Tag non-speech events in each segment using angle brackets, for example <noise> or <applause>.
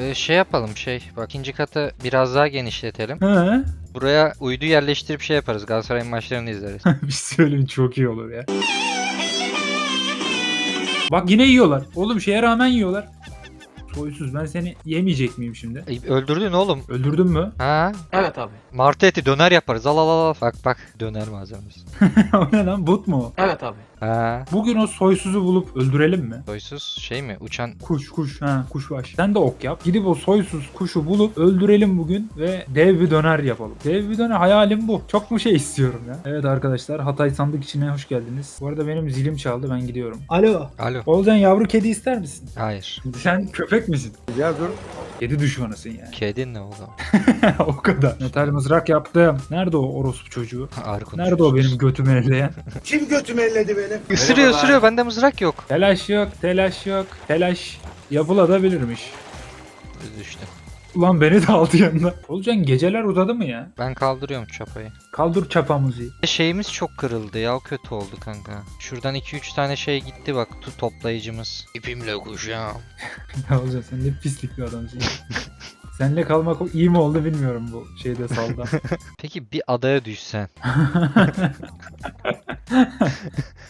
Ee, şey yapalım şey. Bak ikinci katı biraz daha genişletelim. He? Buraya uydu yerleştirip şey yaparız. Galatasaray'ın maçlarını izleriz. <laughs> bir söyleyeyim çok iyi olur ya. Bak yine yiyorlar. Oğlum şeye rağmen yiyorlar. Soysuz ben seni yemeyecek miyim şimdi? Ey, Öldürdün oğlum. Öldürdün mü? Ha? Evet abi. Martı eti döner yaparız. Al al al. al. Bak bak döner malzemesi. <laughs> o ne lan but mu? o? Evet abi. Ha. Bugün o soysuzu bulup öldürelim mi? Soysuz şey mi? Uçan Kuş kuş. Ha kuşbaş. Sen de ok yap. Gidip o soysuz kuşu bulup öldürelim bugün ve dev bir döner yapalım. Dev bir döner hayalim bu. Çok mu şey istiyorum ya? Evet arkadaşlar Hatay sandık içine hoş geldiniz. Bu arada benim zilim çaldı ben gidiyorum. Alo. Alo. Olcan yavru kedi ister misin? Hayır. Sen köpek misin? Ya dur. Kedi düşmanısın yani. Kedin ne oğlum? <laughs> o kadar. Metal mızrak yaptım. Nerede o orospu çocuğu? Konuşuyorsun. Nerede o benim götümü elleyen? <laughs> Kim götümü elledi benim? Isırıyor ısırıyor. Bende mızrak yok. Telaş yok, telaş yok. Telaş yapılabilirmiş. Düştüm. Ulan beni de aldı yanına. Olcan geceler uzadı mı ya? Ben kaldırıyorum çapayı. Kaldır çapamızı. Şeyimiz çok kırıldı ya. O kötü oldu kanka. Şuradan 2-3 tane şey gitti bak. Tu toplayıcımız. İpimle kuşağım. <laughs> Ya Olcan sen ne pislik bir adamsın. <laughs> Seninle kalmak iyi mi oldu bilmiyorum bu şeyde salda. <laughs> Peki bir adaya düşsen.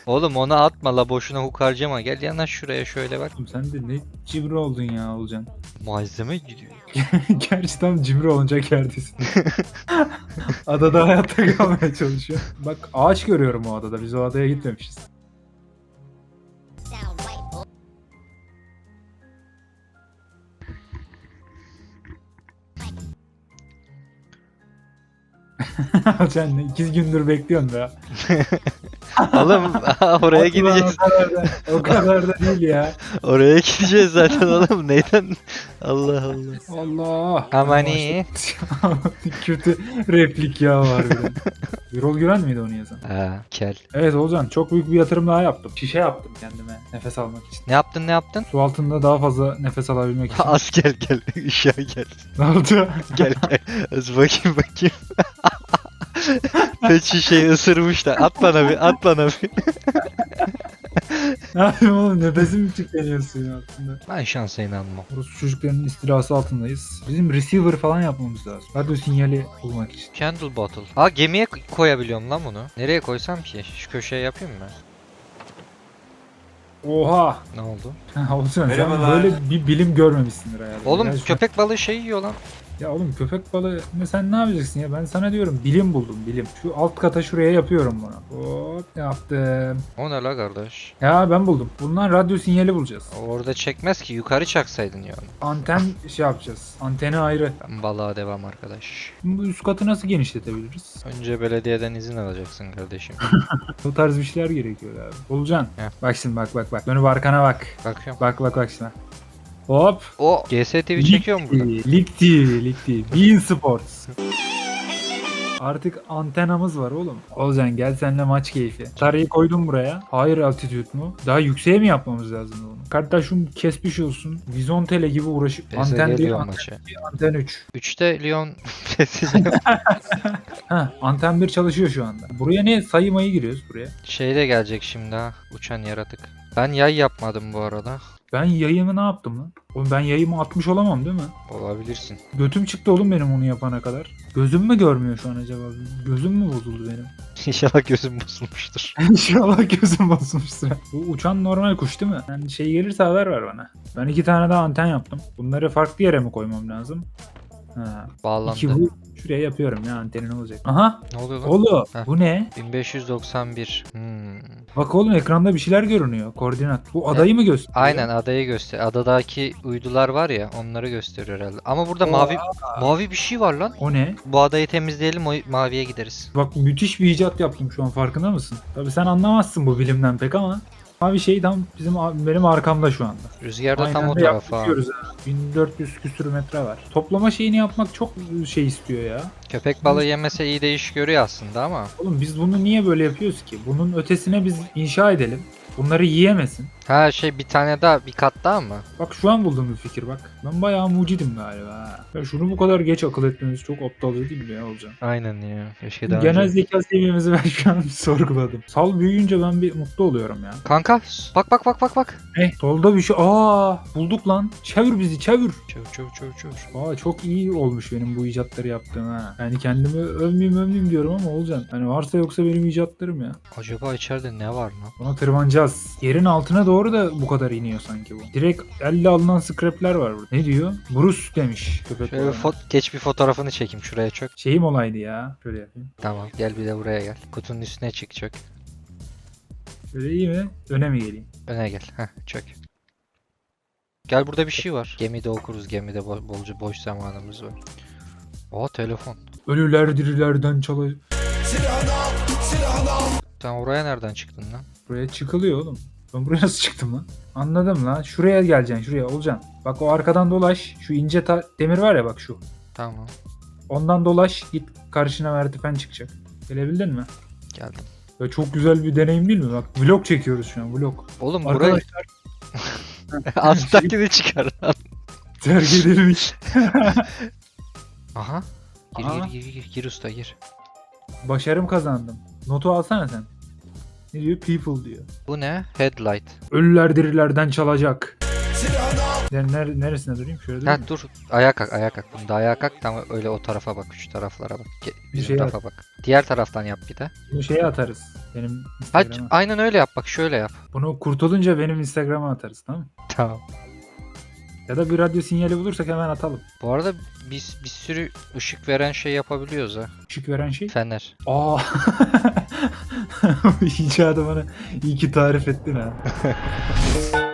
Oğlum onu atma la boşuna hook harcama. Gel yana şuraya şöyle bak. Oğlum sen de ne cimri oldun ya Olcan. Malzeme gidiyor. <laughs> Gerçi tam cimri olacak yerdesin. <laughs> adada hayatta kalmaya çalışıyor. Bak ağaç görüyorum o adada. Biz o adaya gitmemişiz. <laughs> Sen ne gündür bekliyorsun be. Oğlum oraya gideceğiz. O kadar, da, o kadar da değil ya. <laughs> Oraya gideceğiz zaten oğlum. Neyden? Allah Allah. Allah. Aman iyi. <laughs> Kötü replik ya var. Birol <laughs> Güven miydi onu yazan? Ha, kel. Evet Ozan çok büyük bir yatırım daha yaptım. Şişe yaptım kendime nefes almak için. Ne yaptın ne yaptın? Su altında daha fazla nefes alabilmek için. Az gel gel. Işığa gel. ne oldu? Gel gel. Az bakayım bakayım. Pet şişeyi ısırmış da. At bana bir at bana bir. ne yapayım oğlum nefesim mi tükeniyor suyun altında? Ben şansa inanmam. Burası çocukların istilası altındayız. Bizim receiver falan yapmamız lazım. Radyo sinyali bulmak için. Candle bottle. Aa gemiye koyabiliyorum lan bunu. Nereye koysam ki? Şu köşeye yapayım mı? Oha! Ne oldu? <laughs> Ozan sen Merhabalar. böyle bir bilim görmemişsindir hayatında. Oğlum şu- köpek balığı şey yiyor lan. Ya oğlum köpek balığı ne sen ne yapacaksın ya? Ben sana diyorum bilim buldum bilim. Şu alt kata şuraya yapıyorum bunu. Hop yaptım. O ne la kardeş? Ya ben buldum. Bundan radyo sinyali bulacağız. Orada çekmez ki yukarı çaksaydın ya onu. Anten şey yapacağız. Anteni ayrı. Ben balığa devam arkadaş. Bu üst katı nasıl genişletebiliriz? Önce belediyeden izin alacaksın kardeşim. <laughs> O tarz bir şeyler gerekiyor abi. Bulacaksın. Heh. Bak şimdi bak bak bak. Dönüp arkana bak. Bakıyorum. Bak bak bak şimdi. Hop. O GSTV çekiyor mu burada? Lig TV, Lig TV. Bein Sports. Artık antenamız var oğlum. Olcan gel seninle maç keyfi. Tarihi koydum buraya. Hayır altitude mu? Daha yükseğe mi yapmamız lazım onu? Kardeşim kesmiş olsun. Vizontele gibi uğraşıp anten PSG 1, Lyon anten, maçı. anten 3. 3'te Lyon Ha, anten 1 çalışıyor şu anda. Buraya ne sayı mayı giriyoruz buraya. Şey de gelecek şimdi ha. Uçan yaratık. Ben yay yapmadım bu arada. Ben yayımı ne yaptım lan? Oğlum ben yayımı atmış olamam değil mi? Olabilirsin. Götüm çıktı oğlum benim onu yapana kadar. Gözüm mü görmüyor şu an acaba? Gözüm mü bozuldu benim? <laughs> İnşallah gözüm bozulmuştur. <laughs> İnşallah gözüm bozulmuştur. Bu uçan normal kuş değil mi? Yani şey gelirse haber ver bana. Ben iki tane daha anten yaptım. Bunları farklı yere mi koymam lazım? Ha. Bağlandı. İki bu. Şuraya yapıyorum ya antenin olacak. Aha. Ne oluyor lan? Oğlum Heh. bu ne? 1591. Hmm. Bak oğlum ekranda bir şeyler görünüyor. Koordinat. Bu adayı mı gösteriyor? Aynen adayı göster. Adadaki uydular var ya onları gösteriyor herhalde. Ama burada mavi mavi bir şey var lan. O ne? Bu adayı temizleyelim o maviye gideriz. Bak müthiş bir icat yaptım şu an farkında mısın? Tabii sen anlamazsın bu bilimden pek ama mavi şey tam bizim benim arkamda şu anda. Rüzgarda tam o tarafa. yapıyoruz ha. 1400 küsür metre var. Toplama şeyini yapmak çok şey istiyor ya. Köpek balığı yemese iyi de iş görüyor aslında ama. Oğlum biz bunu niye böyle yapıyoruz ki? Bunun ötesine biz inşa edelim. Bunları yiyemesin. Ha şey bir tane daha bir kat daha mı? Bak şu an buldum bir fikir bak. Ben bayağı mucidim galiba. Ya şunu bu kadar geç akıl etmemiz çok aptalca değil mi ya olacak? Aynen ya. Keşke daha Genel önce- zeka seviyemizi <laughs> ben şu an bir sorguladım. Sal büyüyünce ben bir mutlu oluyorum ya. Kanka bak bak bak bak bak. Eh solda bir şey. Aa bulduk lan. Çevir bizi çevir. Çöv çöv çöv çöv. Aa çok iyi olmuş benim bu icatları yaptığım ha. Yani kendimi övmeyeyim övmeyeyim diyorum ama olacak. Hani varsa yoksa benim icatlarım ya. Acaba içeride ne var lan? Buna tırmanacağız. Yerin altına doğru da bu kadar iniyor sanki bu. Direkt elle alınan scrapler var burada. Ne diyor? Bruce demiş köpek Şöyle bir balığına. fo- geç bir fotoğrafını çekeyim şuraya çök. Şeyim olaydı ya. Şöyle yapayım. Tamam gel bir de buraya gel. Kutunun üstüne çık çök. Şöyle iyi mi? Öne mi geleyim? Öne gel. Heh çök. Gel burada bir şey var. Gemide okuruz. Gemide bo- bolca boş zamanımız var. Aa telefon. Ölüler dirilerden çalay... Sen oraya nereden çıktın lan? Buraya çıkılıyor oğlum. Ben buraya nasıl çıktım lan? Anladım lan. Şuraya geleceksin şuraya olacaksın. Bak o arkadan dolaş. Şu ince ta- demir var ya bak şu. Tamam. Ondan dolaş git karşına merdiven çıkacak. Gelebildin mi? Geldim. Ve çok güzel bir deneyim değil mi? Bak vlog çekiyoruz şu an vlog. Oğlum burayı Arkadaşlar <laughs> alttakini çıkar lan. terk edilmiş. <laughs> Aha. Gir Aha. gir gir gir gir usta gir. Başarım kazandım. Notu alsana sen. Ne diyor? People diyor. Bu ne? Headlight. Ölüler dirilerden çalacak. Yani ner- neresine durayım? Şöyle durayım. Ha dur. Ayağa kalk ayağa kalk. Bunda ayağa kalk. Tamam öyle o tarafa bak. Şu taraflara bak. Bir şey tarafa bak. Diğer taraftan yap bir de. Bunu şeye atarız. Benim Ha, Instagram'a. aynen öyle yap bak şöyle yap. Bunu kurtulunca benim Instagram'a atarız tamam mı? Tamam. Ya da bir radyo sinyali bulursak hemen atalım. Bu arada biz bir sürü ışık veren şey yapabiliyoruz ha. Işık veren şey. Fener. Aa. <laughs> İcadı bana iyi ki tarif ettin ha. <laughs>